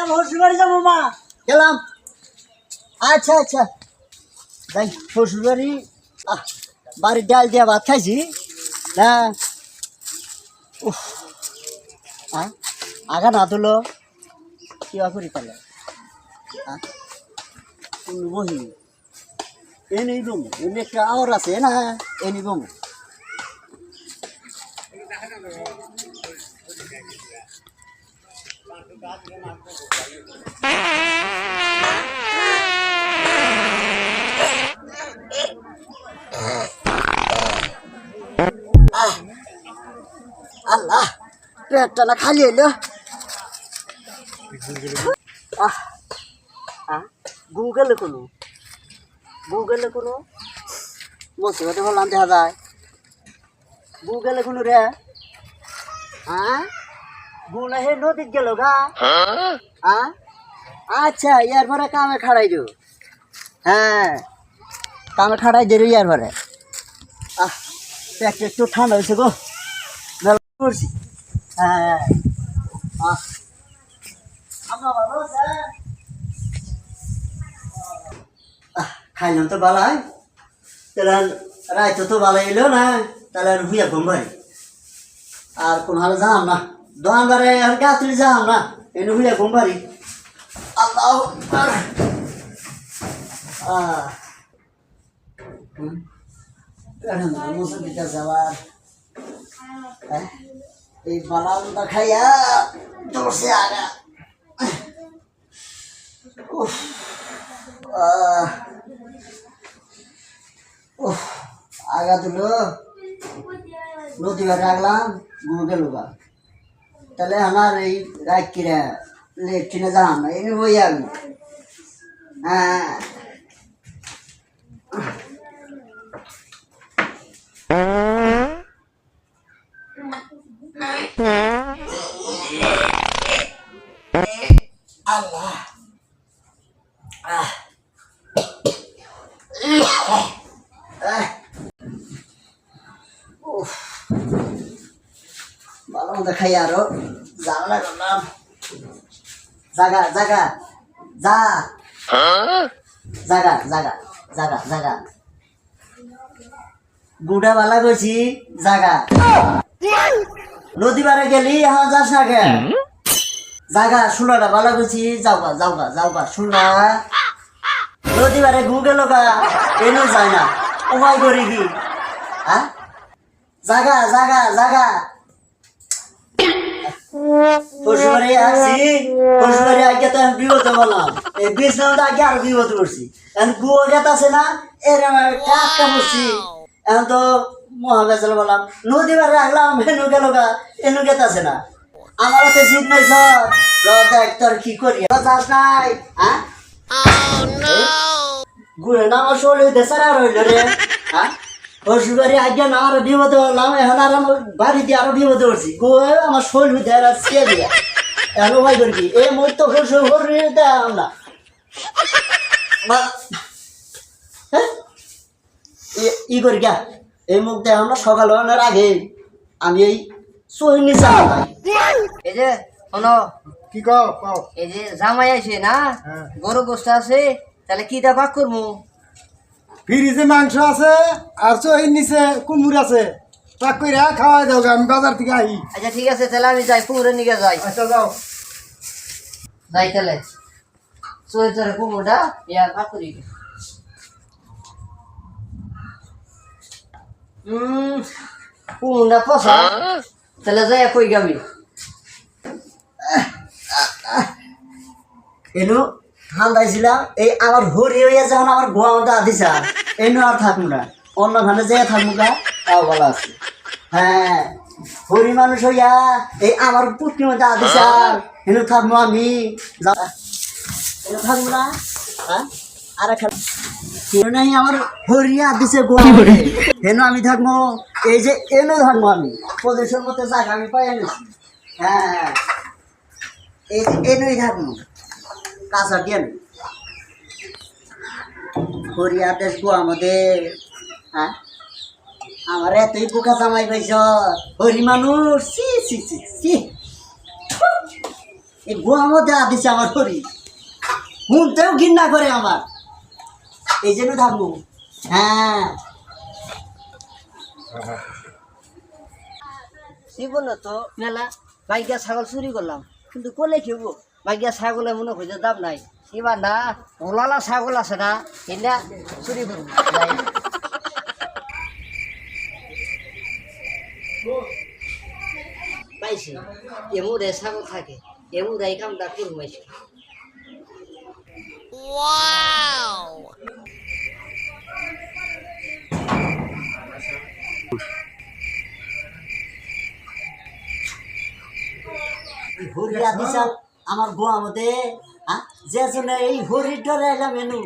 গেলাম শ্বশুর যাব মা। গেলাম। আচ্ছা আচ্ছা। যাই শ্বশুর আহ, বাড়ির ডাল দিয়া ভাত খাইছি। না আগা না তুলো কিবা করি পালে বহি এনে বমু এনে একটা আওয়ার আছে না? এনে বমু। আল্লাহ, পেটটা না খালি এলো আহ গুগলে কোনো? গুগলে কোনো? মসজিদে বললাম, দেখা যায়। গুগলে কোনো রে? হ্যাঁ গুলা হে নদীত গেল গা। আচ্ছা ইয়ার পরে কামে খাড়াই দিও। হ্যাঁ কামে খাড়াই দিল ইয়ার পরে পেটটা একটু ঠান্ডা হয়েছে গো। করছি। হ্যাঁ খাইলাম তো বালাই। তাহলে রাইতো তো বালাই এলো না, তাহলে হুইয়া ঘুম আর কোন হালে যাম না। দোকানদারে আর গাত্রি যাম না এনে হুইয়া ঘুম পারি আল্লাহ মুসলিটা যাওয়ার। হ্যাঁ? এই বালামটা খাইয়া দৌড়ছে আগা। উফ। উফ। আগা তুলো। নদী ঘাটে রাখলাম ঘুমে গেল গা। তাহলে আমার এই রাত কিরা লেট কিনে যাম না এই বই আমি হ্যাঁ আল্লাহ আহ ভালো মতো খাই আরও। জানা করলাম জাগা জাগা, যা। জাগা জাগা জাগা জাগা। গুড়া বালা করছি জাগা। নদী পারে গেলি, এখন যাস না কে জাগা শুনাটা বালা করছি যাওগা যাওগা যাওগা শুনা নদী পারে ঘু গেল গা, এনে যায় না। উপায় করি কি? হ্যাঁ? জাগা জাগা জাগা। আগে তো আমি বিপদ বললাম এই বীজ নামটা আগে আরও বিপদ করছি এখন গুয়ো গেত আছে না এরম কাকা এখন তো মহাবেশাল বললাম নদী বাড়ি রাখলাম এনু গেল গা এনু গেত আছে না। আমার তো জিত নাই সব। দেখ তোর কি করি? যাস নাই হ্যাঁ? গুয়ে না আমার শরীর দেশার আর রে হ্যাঁ? পশুবাড়ি আগে না আরও বিপদ হলাম এখন আর আমার বাড়িতে আরও বিপদ করছি গুয়ে আমার শরীর দেয় আর ছিয়ে দিয়া এখন ভাই করবি এই মই তো শরীর দেয়? এ- ই করি গা এই মুখ দেয় আমরা সকাল হওয়ার আগে আমি এই সহির নিচে এই যে শোনো কি কও এই যে জামাই আছে না হ্যাঁ। গরু গোস্ত আছে তাহলে কি দা ভাগ করব? ফ্রিজে মাংস আছে আর চহির নিচে কুমুর আছে। পাক করে খাওয়াই দাও আমি বাজার থেকে আই আচ্ছা ঠিক আছে তাহলে আমি যাই পুকুরের নিকে যাই। আচ্ছা যাও। যাই তাহলে। চলে চলে কুমুরটা ইয়ার ভাগ করি। কুমুরটা পছন্দ। তাহলে যাই কই গাবি এনু ঠান্ডাইছিলাম এই আমার হরি হইয়া যখন আমার গোয়া মধ্যে আদিছা, এনু আর থাকব না। অন্য খানে যে থাকব গা, তাও বলা আছে। হ্যাঁ হরি মানুষ হইয়া, এই আমার পুটকির মধ্যে আদিছা, এনু থাকব আমি। থাকব না? হ্যাঁ? গোয়া মধ্যে আমি থাকব এই যে এনু থাকব আমি। প্রদেশের মধ্যে জায়গা আমি পাই এনেছি হ্যাঁ। এই যে এনুই থাকব কাঁচা কেন হরিয়া দেশ গো আমাদের। হ্যাঁ? আমার এতই পোকা জামাই পাইছ। হরি মানুষ। সি সি সি সি এই গোয়ার মধ্যে আদিছে আমার হরি। শুনতেও ঘৃণা করে আমার। এই জন্য থাকব। হ্যাঁ। জীবন তো মেলা বাইকিয়া ছাগল চুরি করলাম। কিন্তু কলে খেব? বাইকিয়া ছাগলে মনে হইতে দাম নাই। এবার না, ওলালা ছাগল আছে না সেটা চুরি করব। পাইছি। এমুরে ছাগল থাকে এমুরে এই কামটা করবাইছি এই হরি আদিছা আমার গোয়া হ্যাঁ যে জন্য এই হরির ডরে এলাম এনু।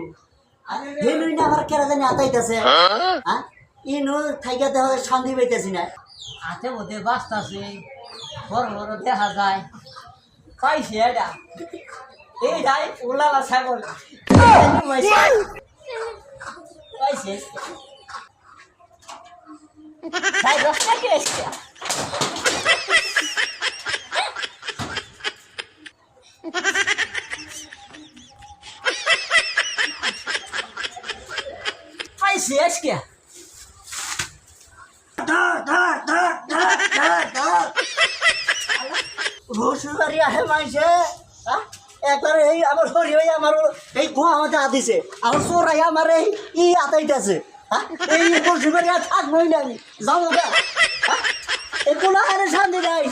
হেনুই না আমার কেরা জানি আতাইতেছে। হ্যাঁ? ইনু থাইকাতে হবে শান্তি পাইতেছি না। হাতে মধ্যে বাস্তা আছে বড় বড় দেখা যায়। পাইছি এটা। এই যাই ওলালা ছাগল। পাইছে তাই দশটা আহে মাইছে? একবার এই আমার হরি হয়ে আমার এই গোয়া মধ্যে আদিছে আমার চোরাই আমার এই ই আতাইতেছে? এই শ্বশুরবাড়ি আর থাকবোই না আমি যাব গা? এই শান্তি নাই